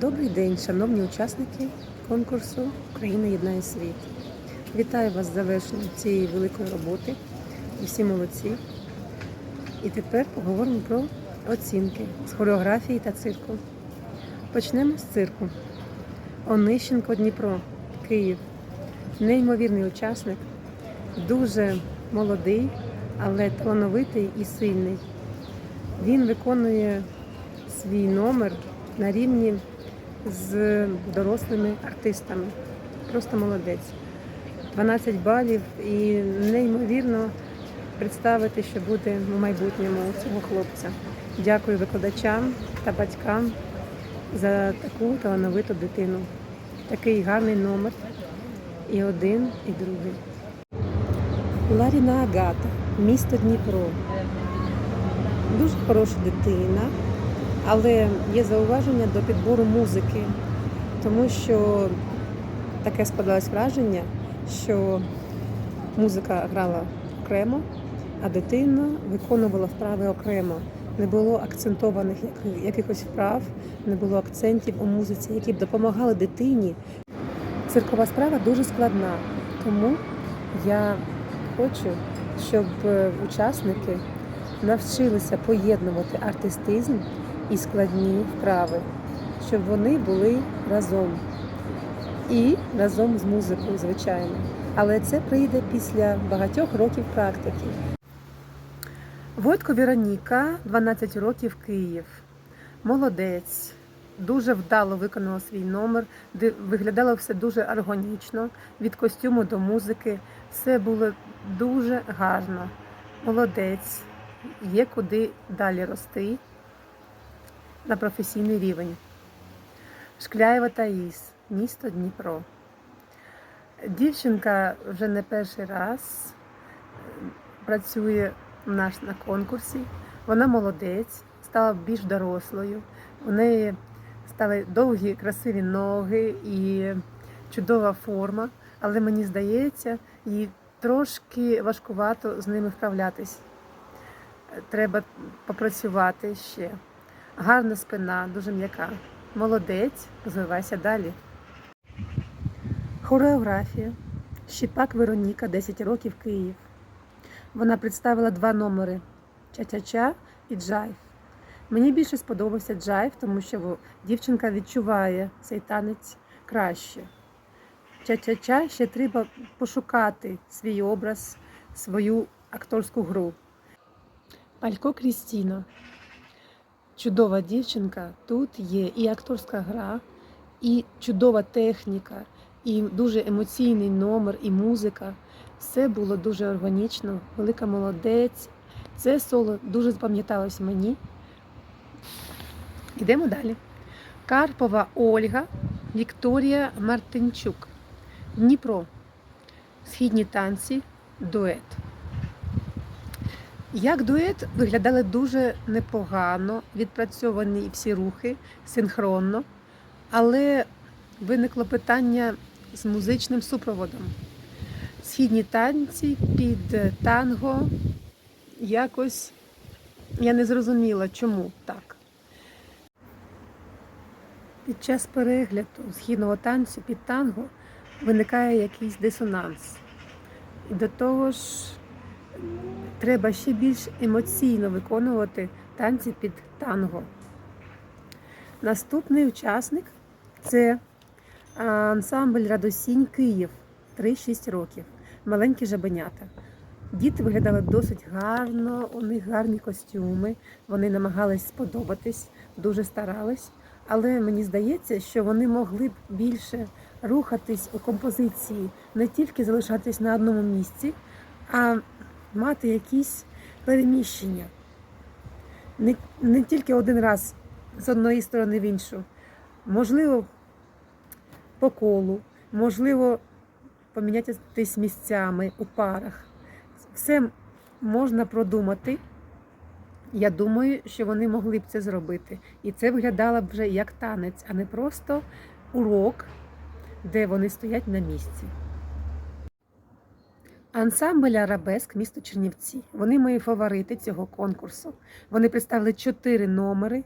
Добрий день, шановні учасники конкурсу Україна єднає світ. Вітаю вас з завершенням цієї великої роботи. Ви всі молодці. І тепер поговоримо про оцінки з хореографії та цирку. Почнемо з цирку. Онищенко Дніпро, Київ. Неймовірний учасник, дуже молодий, але талановитий і сильний. Він виконує свій номер на рівні з дорослими артистами. Просто молодець. 12 балів і неймовірно представити, що буде в майбутньому цього хлопця. Дякую викладачам та батькам за таку талановиту дитину. Такий гарний номер. І один, і другий. Ларіна Агата, місто Дніпро. Дуже хороша дитина, але є зауваження до підбору музики, тому що таке складалось враження, що музика грала окремо, а дитина виконувала вправи окремо. Не було акцентованих якихось вправ, не було акцентів у музиці, які б допомагали дитині. Циркова справа дуже складна, тому я хочу, щоб е, учасники навчилися поєднувати артистизм і складні вправи, щоб вони були разом. І разом з музикою, звичайно. Але це прийде після багатьох років практики. Войтко Вероніка, 12 років Київ. Молодець. Дуже вдало виконала свій номер, виглядало все дуже органічно, від костюму до музики. Все було дуже гарно. Молодець. Є куди далі рости на професійний рівень. Шкляєва Таїс, місто Дніпро. Дівчинка вже не перший раз е, працює у нас на конкурсі. Вона молодець, стала більш дорослою. У неї стали довгі красиві ноги і чудова форма, але мені здається, їй трошки важкувато з ними вправлятись. Треба попрацювати ще. Гарна спина, дуже м'яка. Молодець, розвивайся далі. Хореографія. Щіпак Вероніка, 10 років Київ. Вона представила два номери ча-ча-ча і джайв. Мені більше сподобався джайв, тому що дівчинка відчуває цей танець краще. Ча-ча-ча ще треба пошукати свій образ, свою акторську гру. Палько Крістіна. Чудова дівчинка. Тут є і акторська гра, і чудова техніка, і дуже емоційний номер, і музика. Все було дуже органічно, велика молодець. Це соло дуже запам'яталось мені. Йдемо далі. Карпова Ольга, Вікторія Мартинчук. Дніпро. Східні танці, дует. Як дует виглядали дуже непогано, відпрацьовані всі рухи синхронно, але виникло питання з музичним супроводом. Східні танці під танго якось я не зрозуміла, чому так. Під час перегляду східного танцю під танго виникає якийсь дисонанс. І до того ж, треба ще більш емоційно виконувати танці під танго. Наступний учасник це ансамбль Радосінь Київ 3-6 років. Маленькі жабенята. Діти виглядали досить гарно, у них гарні костюми, вони намагались сподобатись, дуже старались. Але мені здається, що вони могли б більше рухатись у композиції, не тільки залишатись на одному місці, а мати якісь переміщення. Не, не тільки один раз з одної сторони в іншу. Можливо, по колу, можливо, помінятися місцями у парах. Все можна продумати. Я думаю, що вони могли б це зробити. І це виглядало б вже як танець, а не просто урок, де вони стоять на місці. Ансамбль Арабеск місто Чернівці. Вони мої фаворити цього конкурсу. Вони представили чотири номери,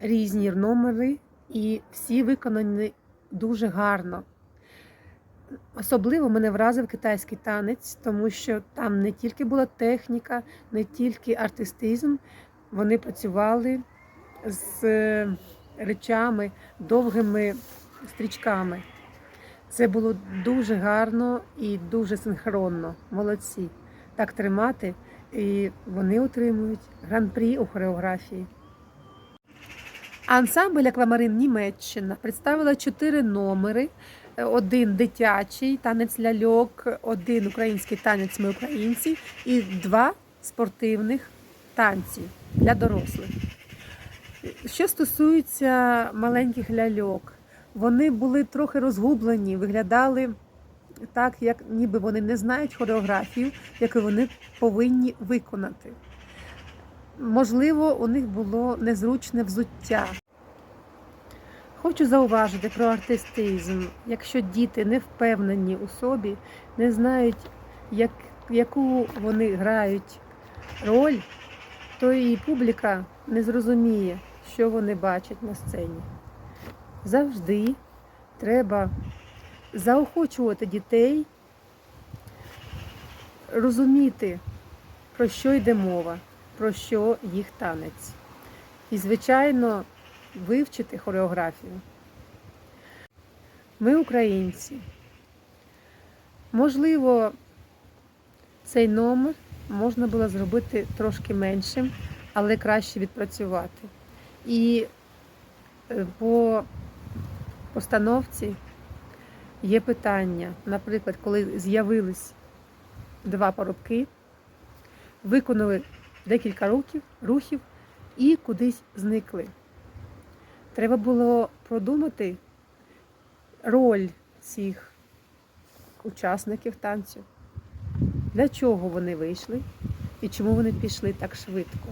різні номери і всі виконані дуже гарно. Особливо мене вразив китайський танець, тому що там не тільки була техніка, не тільки артистизм, вони працювали з е, речами, довгими стрічками. Це було дуже гарно і дуже синхронно. Молодці. Так тримати. І вони отримують гран-прі у хореографії. Ансамбль Аквамарин Німеччина представила чотири номери: один дитячий танець ляльок, один український танець ми українці і два спортивних танці для дорослих. Що стосується маленьких ляльок, вони були трохи розгублені, виглядали так, як ніби вони не знають хореографію, яку вони повинні виконати. Можливо, у них було незручне взуття. Хочу зауважити про артистизм. Якщо діти не впевнені у собі, не знають, як, яку вони грають роль, то і публіка не зрозуміє, що вони бачать на сцені. Завжди треба заохочувати дітей, розуміти, про що йде мова, про що їх танець. І, звичайно, вивчити хореографію. Ми українці. Можливо, цей номер можна було зробити трошки меншим, але краще відпрацювати. І е, по постановці є питання, наприклад, коли з'явились два парубки, виконали декілька рухів, рухів і кудись зникли. Треба було продумати роль цих учасників танцю, для чого вони вийшли і чому вони пішли так швидко.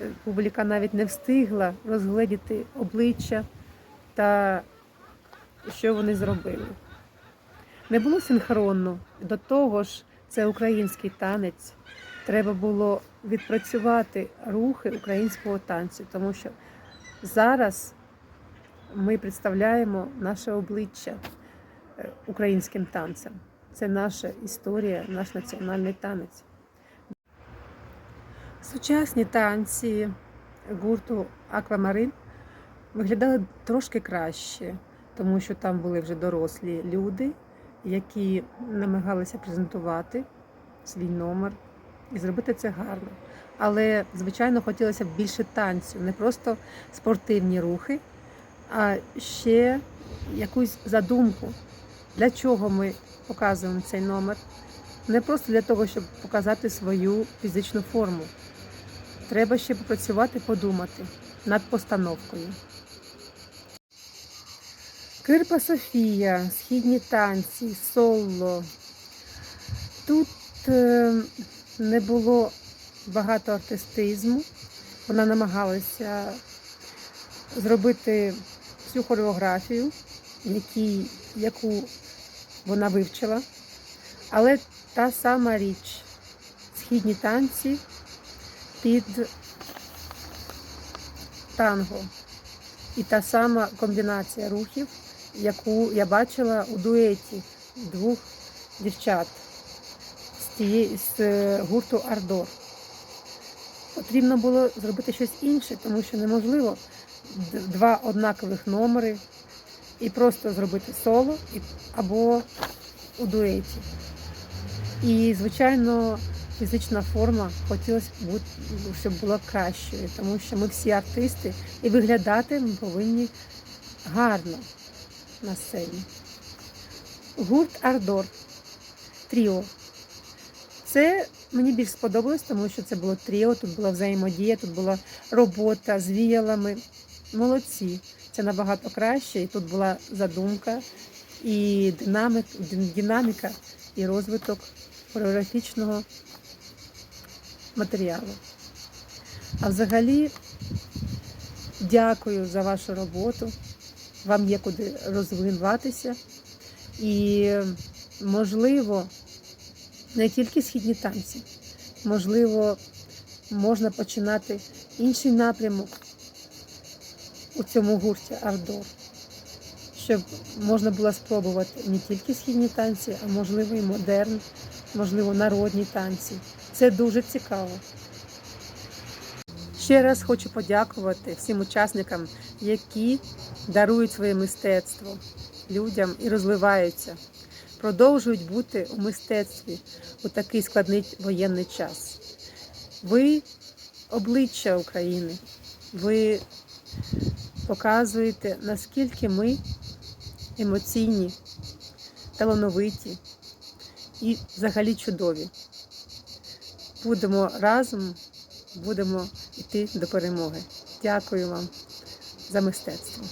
Е, Публіка навіть не встигла розгледіти обличчя та що вони зробили. Не було синхронно. До того ж, це український танець. Треба було відпрацювати рухи українського танцю, тому що зараз ми представляємо наше обличчя е, українським танцем. Це наша історія, наш національний танець. Сучасні танці гурту Аквамарин виглядали трошки краще, тому що там були вже дорослі люди, які намагалися презентувати свій номер і зробити це гарно. Але, звичайно, хотілося б більше танцю, не просто спортивні рухи, а ще якусь задумку, для чого ми показуємо цей номер. Не просто для того, щоб показати свою фізичну форму. Треба ще попрацювати, подумати над постановкою. Кирпа Софія, східні танці, соло. Тут е, не було багато артистизму. Вона намагалася зробити всю хореографію, яку вона вивчила. Але та сама річ, східні танці під танго. І та сама комбінація рухів, яку я бачила у дуеті двох дівчат з, тієї, з е, гурту Ардор. Потрібно було зробити щось інше, тому що неможливо два однакових номери і просто зробити соло або у дуеті. І, звичайно, фізична форма хотілося б, щоб була кращою, тому що ми всі артисти і виглядати ми повинні гарно на сцені. Гурт Ардор Тріо. Це мені більш сподобалось, тому що це було тріо, тут була взаємодія, тут була робота з віялами. Молодці. Це набагато краще. І тут була задумка, і динамик, динаміка, і розвиток хореографічного матеріалу. А взагалі, дякую за вашу роботу. Вам є куди розвиватися. І, можливо, не тільки східні танці, можливо, можна починати інший напрямок у цьому гурті Ардор, щоб можна було спробувати не тільки східні танці, а можливо і модерн, можливо, народні танці. Це дуже цікаво. Ще раз хочу подякувати всім учасникам, які дарують своє мистецтво людям і розвиваються, продовжують бути у мистецтві у такий складний воєнний час. Ви обличчя України, ви показуєте, наскільки ми емоційні, талановиті і взагалі чудові. Будемо разом, будемо йти до перемоги. Дякую вам за мистецтво.